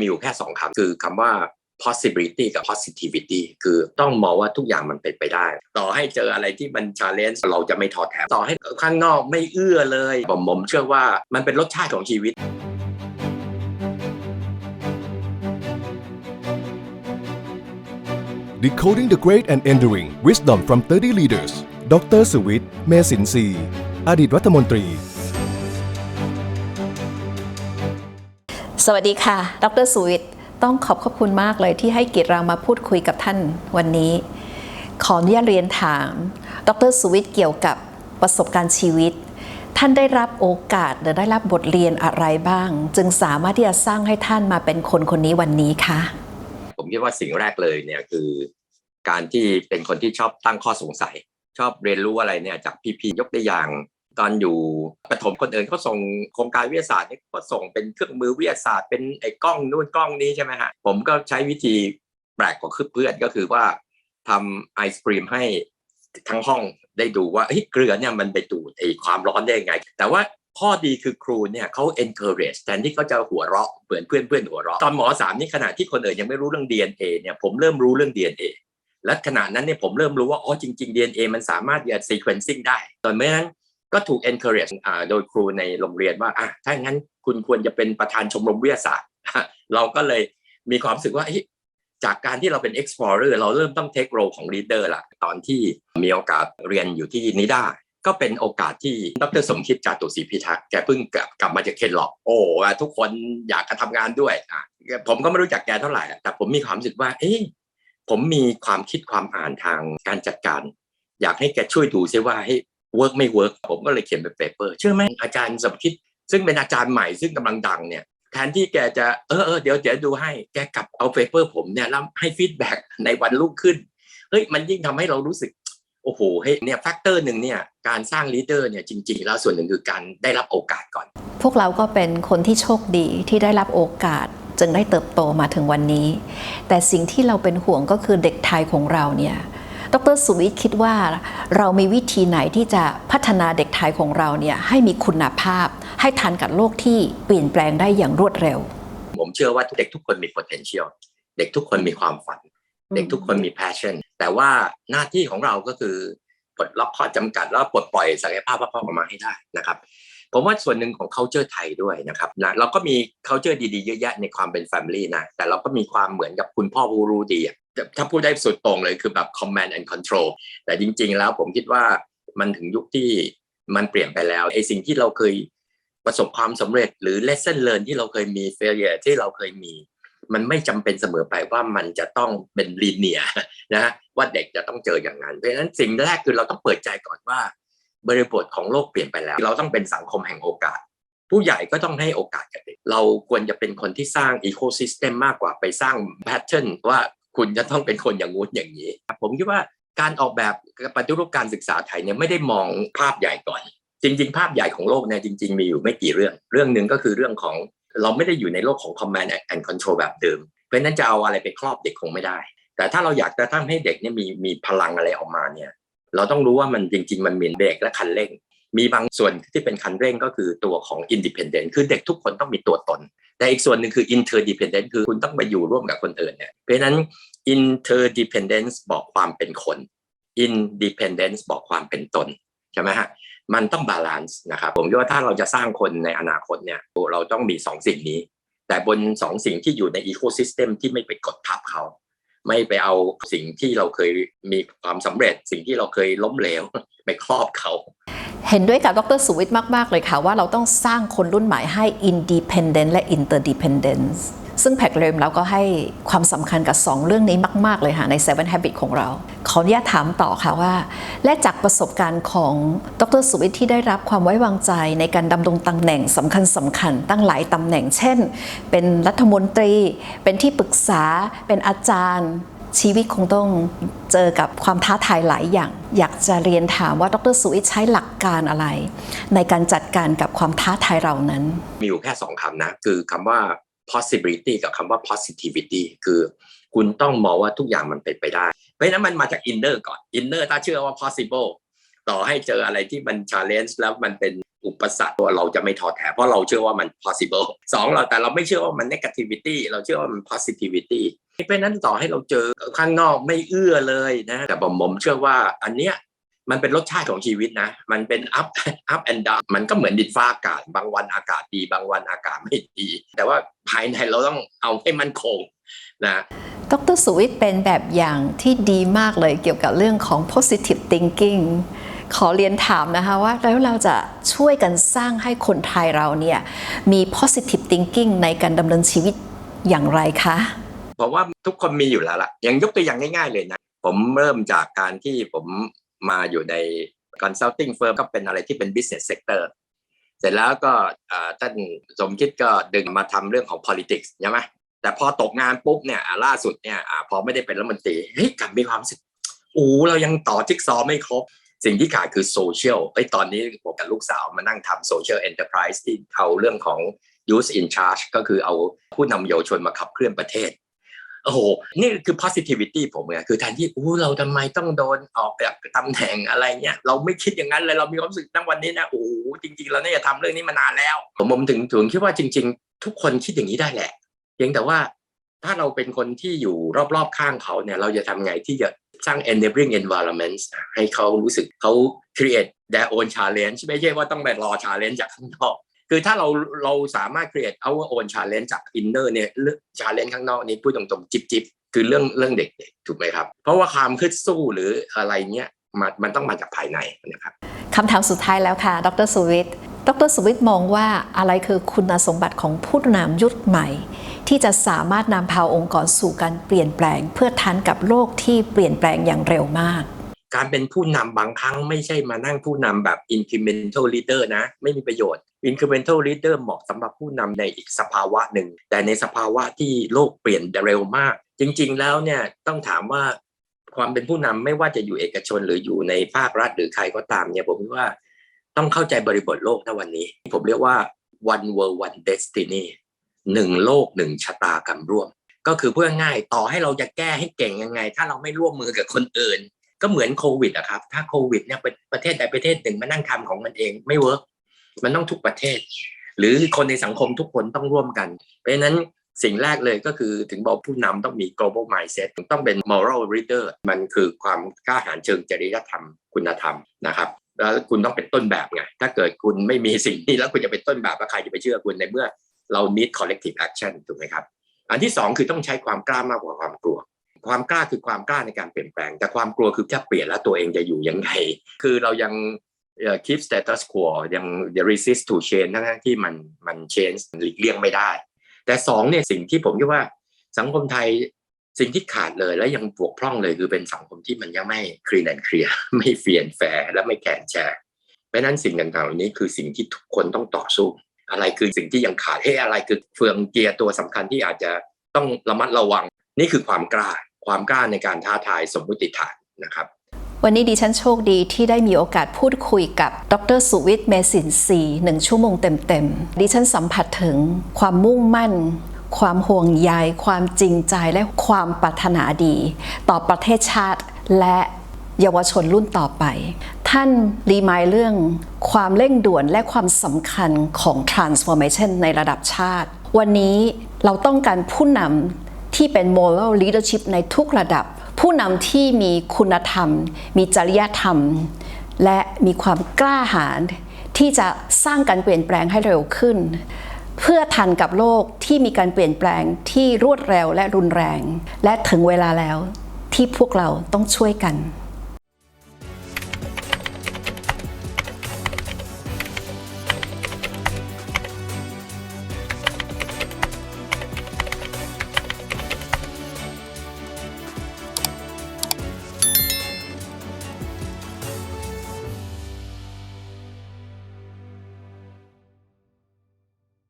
มีอยู่แค่สองคำคือคำว่า possibility กับ positivity คือต้องมองว่าทุกอย่างมันเป็นไปได้ ต่อให้เจออะไรที่มัน challenge เราจะไม่ท้อแท้ต่อให้ข้างนอกไม่เอื้อเลยผมผมเชื่อว่ามันเป็นรสชาติของชีวิต Decoding the Great and Enduring Wisdom from 30 Leaders ดรสุวิทย์ เมสินทรีอดีตรัฐมนตรี สวัสดีค่ะ ดรสุวิทย์ ต้องขอบขอบคุณมากเลยที่ให้เกียรติเรามาพูดคุยกับท่านวันนี้ ขออนุญาตเรียนถาม ดรสุวิทย์เกี่ยวกับประสบการณ์ชีวิต ท่านได้รับโอกาสหรือได้รับบทเรียนอะไรบ้าง จึงสามารถที่จะสร้างให้ท่านมาเป็นคนคนนี้วันนี้คะ ผมคิดว่าสิ่งแรกเลยเนี่ยคือการที่เป็นคนที่ชอบตั้งข้อสงสัย ชอบเรียนรู้อะไรเนี่ยจากพี่ๆยกตัวอย่าง ตอนอยู่ประถมคนอื่นเขาส่งโครงการวิทยาศาสตร์นี่ก็ส่งเป็นเครื่องมือวิทยาศาสตร์เป็นไอ้กล้องนู่นกล้องนี้ใช่ไหมฮะผมก็ใช้วิธีแปลกกว่าเพื่อนก็คือว่าทำไอศครีมให้ทั้งห้องได้ดูว่าเฮ้เกลือเนี่ยมันไปดูดไอ้ความร้อนได้ยังไง แต่ว่าข้อดีคือครูเนี่ยเขา encourage แทนที่เขาจะหัวเราะเหมือนเพื่อนเพื่อนหัวเราะตอนหมอสามนี่ขณะที่คนอื่นยังไม่รู้เรื่อง DNA เนี่ยผมเริ่มรู้เรื่อง DNA และขณะนั้นเนี่ยผมเริ่มรู้ว่าอ๋อจริง ๆ DNA มันสามารถจะ sequencing ได้ตอนนั้น ก็ถูก encourage โดยครูในโรงเรียนว่าอะถ้างั้นคุณควรจะเป็นประธานชมรมวิทยาศาสตร์ เราก็เลยมีความรู้สึกว่าจากการที่เราเป็น explorer เราเริ่มต้อง take role ของ leader ละตอนที่มีโอกาสเรียนอยู่ที่นิด้าก็เป็นโอกาสที่ดรสมคิดจาตุศรีพิทักษ์แกเพิ่งกลับกลับมาจากเคนหลอกโอ้ทุกคนอยากจะทำงานด้วยอะผมก็ไม่รู้จักแกเท่าไหร่ แต่ผมมีความรู้สึกว่า เอ๊ะผมมีความคิดความอ่านทางการจัดการ อยากให้แกช่วยดูซิว่าให้ เวิร์กไม่เวิร์กผมก็เลยเขียนเป็นเปเปอร์เชื่อไหมอาจารย์สมคิด ซึ่งเป็นอาจารย์ใหม่ซึ่งกำลังดังเนี่ยแทนที่แกจะเออเออเดี๋ยวเดี๋ยวดูให้แกกลับเอาเปเปอร์ผมเนี่ยแล้วให้ฟีดแบ็กในวันรุ่งขึ้นเฮ้ยมันยิ่งทำให้เรารู้สึกโอ้โหเฮ้ยเนี่ยแฟกเตอร์หนึ่งเนี่ยการสร้างลีดเดอร์เนี่ยจริง ๆ แล้วส่วนหนึ่งคือการได้รับโอกาสก่อน พวกเราก็เป็นคนที่โชคดีที่ได้รับโอกาสจึงได้เติบโตมาถึงวันนี้ แต่สิ่งที่เราเป็นห่วงก็คือเด็กไทยของเราเนี่ย ดรสุวิทย์คิดว่าเรามีวิธีไหนที่จะพัฒนาเด็กไทยของเราเนี่ยให้มีคุณภาพ ให้ทันกับโลกที่เปลี่ยนแปลงได้อย่างรวดเร็ว ผมเชื่อว่าเด็กทุกคนมี potential เด็กทุกคนมีความฝัน เด็กทุกคนมี passion แต่ว่าหน้าที่ของเราก็คือปลดล็อกข้อจำกัดแล้วปลดปล่อยศักยภาพพ่อออกมาให้ได้นะครับผมว่าส่วนหนึ่งของ culture ไทยด้วยนะครับนะเราก็มี culture ดีๆเยอะแยะในความเป็น family นะแต่เราก็มีความเหมือนกับคุณพ่อผู้รู้ดีอะ ถ้าพูดได้สุดตรงเลยคือแบบ command and control แต่จริง ๆ แล้วผมคิดว่ามันถึงยุคที่มันเปลี่ยนไปแล้วไอ้สิ่งที่เราเคยประสบความสำเร็จหรือ lesson learn ที่เราเคยมี failure ที่เราเคยมี มันไม่จำเป็นเสมอไปว่ามันจะต้องเป็นลีเนียนะว่าเด็กจะต้องเจออย่างนั้น เพราะฉะนั้นสิ่งแรกคือเราต้องเปิดใจก่อนว่า บริบทของโลกเปลี่ยนไปแล้ว เราต้องเป็นสังคมแห่งโอกาส ผู้ใหญ่ก็ต้องให้โอกาสกับเด็ก เราควรจะเป็นคนที่สร้างอีโคซิสเต็มมากกว่าไปสร้างแพทเทิร์นว่า คุณจะต้องเป็นคนอย่างงู้นอย่างนี้ ผมคิดว่าการออกแบบปฏิรูปการศึกษาไทยเนี่ยไม่ได้มองภาพใหญ่ก่อน จริง ๆ ภาพใหญ่ของโลกเนี่ยจริง ๆ มีอยู่ไม่กี่เรื่อง เรื่องหนึ่งก็คือเรื่องของเราไม่ได้อยู่ในโลกของ command and control แบบเดิม เพราะฉะนั้นจะเอาอะไรไปครอบเด็กคงไม่ได้ แต่ถ้าเราอยากจะทำให้เด็กเนี่ยมีมีพลังอะไรออกมาเนี่ย เราต้องรู้ว่ามันจริง ๆ มันมีเบรกและคันเร่ง มีบางส่วนที่เป็นคันเร่งก็คือตัวของ independent คือเด็กทุกคนต้องมีตัวตน แต่อีกส่วนหนึ่งคือ interdependent คือคุณต้องไปอยู่ร่วมกับคนอื่นเนี่ยเพราะฉะนั้น interdependence บอกความเป็นคน independence บอกความเป็นตนใช่ไหมฮะมันต้องบาลานซ์นะครับผมคิดว่าถ้าเราจะสร้างคนในอนาคตเนี่ยเราต้องมีสองสิ่งนี้ แต่บนสองสิ่งที่อยู่ในอีโคซิสเต็มที่ไม่ไปกดทับเขาไม่ไปเอาสิ่งที่เราเคยมีความสำเร็จ สิ่งที่เราเคยล้มเหลวไปครอบเขา เห็นด้วยกับดรสุวิทย์มาก ๆ เลยค่ะว่าเราต้องสร้างคนรุ่นใหม่ให้ independent และ interdependence ซึ่งแพ็กเลมเราก็ให้ความสำคัญกับ 2 เรื่องนี้มาก ๆ เลยค่ะใน Seven Habit ของเรา ขออนุญาตถามต่อค่ะว่า และจากประสบการณ์ของดรสุวิทย์ที่ได้รับความไว้วางใจในการดำรงตำแหน่งสำคัญสำคัญตั้งหลายตำแหน่ง เช่น เป็นรัฐมนตรี เป็นที่ปรึกษา เป็นอาจารย์ ชีวิตคงต้องเจอกับความท้าทายหลายอย่าง อยากจะเรียนถามว่าดรสุวิทย์ใช้หลักการอะไร ในการจัดการกับความท้าทายเหล่านั้น มีอยู่แค่สองคำนะ คือคำว่า possibility กับคำว่า positivity คือคุณต้องมองว่าทุกอย่างมันเป็นไปได้ เพราะฉะนั้นมันมาจาก inner ก่อน inner ถ้าเชื่อว่า possible ต่อให้เจออะไรที่มัน challenge แล้วมันเป็นอุปสรรคตัวเราจะไม่ท้อแท้เพราะเราเชื่อว่ามัน possible สองเราแต่เราไม่เชื่อว่ามัน negativity เราเชื่อว่ามัน positivity เพราะนั้นต่อให้เราเจอข้างนอกไม่เอื้อเลยนะแต่ผมผมเชื่อว่าอันเนี้ยมันเป็นรสชาติของชีวิตนะ มันเป็น up up and down มันก็เหมือนดินฟ้าอากาศ บางวันอากาศดี บางวันอากาศไม่ดี แต่ว่าภายในเราต้องเอาให้มันคงนะดรสุวิทย์เป็นแบบอย่างที่ดีมากเลยเกี่ยวกับเรื่องของ positive thinking ขอเรียนถามนะคะว่าแล้วเราจะช่วยกันสร้างให้คนไทยเราเนี่ยมี positive thinking ในการดำเนินชีวิตอย่างไรคะ ผมว่าทุกคนมีอยู่แล้วล่ะอย่างยกตัวอย่างง่าย ๆ เลยนะ ผมเริ่มจากการที่ผมมาอยู่ใน consulting firm ก็เป็นอะไรที่เป็น business sector เสร็จแล้วก็ท่านสมคิดก็ดึงมาทำเรื่องของ politics ใช่ไหมแต่พอตกงานปุ๊บเนี่ยล่าสุดเนี่ยอพอไม่ได้เป็นรัฐมนตรีเฮ้ยกลับมีความรู้สึกโอ้เรายังต่อจิ๊กซอว์ไม่ครบ สิ่งที่ขาดคือโซเชียลไอ้ตอนนี้ผมกับลูกสาวมานั่งทำโซเชียลเอ็นเตอร์ไพรส์ที่เอาเรื่องของ use in charge ก็คือเอาผู้นำเยาวชนมาขับเคลื่อนประเทศ โอ้โห นี่คือ positivity ผมไงคือแทนที่อู้เราทำไมต้องโดนออกจากตำแหน่งอะไรเงี้ยเราไม่คิดอย่างนั้นเลยเรามีความรู้สึกตั้งวันนี้นะโอ้โหจริงๆ เราเนี่ยทำเรื่องนี้มานานแล้วผมผมถึงถึงคิดว่าจริง ๆ ทุกคนคิดอย่างนี้ได้แหละเพียงแต่ว่าถ้าเราเป็นคนที่อยู่รอบๆข้างเขาเนี่ยเราจะทำไงที่จะสร้าง enabling environment ให้เขารู้สึกเขา create their own challenge ไม่ใช่ว่าต้องไปรอ challenge จากข้างนอก คือถ้าเราเราสามารถ create our own challenge จาก inner เนี่ยเรื่อง challenge ข้างนอกนี้พูดตรงๆ จิบจิบคือเรื่องเรื่องเด็กๆ ถูกไหมครับ เพราะว่าความคึดสู้หรืออะไรเนี้ยมันมันต้องมาจากภายในนะครับคำถามสุดท้ายแล้วค่ะ ดรสุวิทย์ ดรสุวิทย์มองว่าอะไรคือคุณสมบัติของผู้นำยุคใหม่ ที่จะสามารถนำพาองค์กรสู่การเปลี่ยนแปลง เพื่อทันกับโลกที่เปลี่ยนแปลงอย่างเร็วมาก การเป็นผู้นำบางครั้งไม่ใช่มานั่งผู้นำแบบ incremental leader นะ ไม่มีประโยชน์ incremental leader เหมาะสำหรับผู้นำในอีกสภาวะหนึ่ง แต่ในสภาวะที่โลกเปลี่ยนเร็วมาก จริง ๆ แล้วเนี่ยต้องถามว่าความเป็นผู้นำไม่ว่าจะอยู่เอกชนหรืออยู่ในภาครัฐหรือใครก็ตามเนี่ยผมคิดว่าต้องเข้าใจบริบทโลกในวันนี้ ผมเรียกว่า one world one destiny หนึ่งโลกหนึ่งชะตากรรมร่วม ก็คือเพื่อง่ายต่อให้เราจะแก้ให้เก่งยังไง ถ้าเราไม่ร่วมมือกับคนอื่น ก็เหมือนโควิดอะครับ ถ้าโควิดเนี่ยเป็นประเทศใดประเทศหนึ่งมานั่งทำของมันเองไม่เวิร์ก มันต้องทุกประเทศ หรือคนในสังคมทุกคนต้องร่วมกัน เพราะฉะนั้นสิ่งแรกเลยก็คือถึงบอกผู้นำต้องมี global mindset ต้องเป็น moral leader มันคือความกล้าหาญเชิงจริยธรรมคุณธรรมนะครับแล้วคุณต้องเป็นต้นแบบไงถ้าเกิดคุณไม่มีสิ่งนี้แล้วคุณจะเป็นต้นแบบแล้วใครจะไปเชื่อคุณในเมื่อเรา need collective action ถูกไหมครับ อันที่สองคือต้องใช้ความกล้ามากกว่าความกลัว ความกล้าคือความกล้าในการเปลี่ยนแปลง แต่ความกลัวคือจะเปลี่ยนแล้วตัวเองจะอยู่ยังไง คือเรายัง keep status quo ยัง resist to change ทั้งๆที่มันมัน change หลีกเลี่ยงไม่ได้ แต่สองเนี่ยสิ่งที่ผมคิดว่าสังคมไทยสิ่งที่ขาดเลยและยังบวกพร่องเลยคือเป็นสังคมที่มันยังไม่ clean and clear ไม่เฟียนแฟร์และไม่แข่งแชร์เพราะนั้นสิ่งต่างๆเหล่านี้คือสิ่งที่ทุกคนต้องต่อสู้ อะไรคือสิ่งที่ยังขาดให้อะไรคือเฟืองเกียร์ตัวสำคัญที่อาจจะต้องระมัดระวัง นี่คือความกล้า ความกล้าในการท้าทายสมมุติฐานนะครับ วันนี้ดิฉันโชคดีที่ได้มีโอกาสพูดคุยกับ ดรสุวิทย์เมสินทรีหนึ่งชั่วโมงเต็มๆ ดิฉันสัมผัสถึงความมุ่งมั่น ความห่วงใย ความจริงใจ และความปรารถนาดี ต่อประเทศชาติและเยาวชนรุ่นต่อไป ท่านรีมายเรื่องความเร่งด่วนและความสำคัญของ transformation ในระดับชาติ วันนี้เราต้องการผู้นำที่เป็น moral leadership ในทุกระดับ ผู้นำที่มีคุณธรรม มีจริยธรรม และมีความกล้าหาญที่จะสร้างการเปลี่ยนแปลงให้เร็วขึ้น เพื่อทันกับโลกที่มีการเปลี่ยนแปลงที่รวดเร็วและรุนแรง และถึงเวลาแล้วที่พวกเราต้องช่วยกัน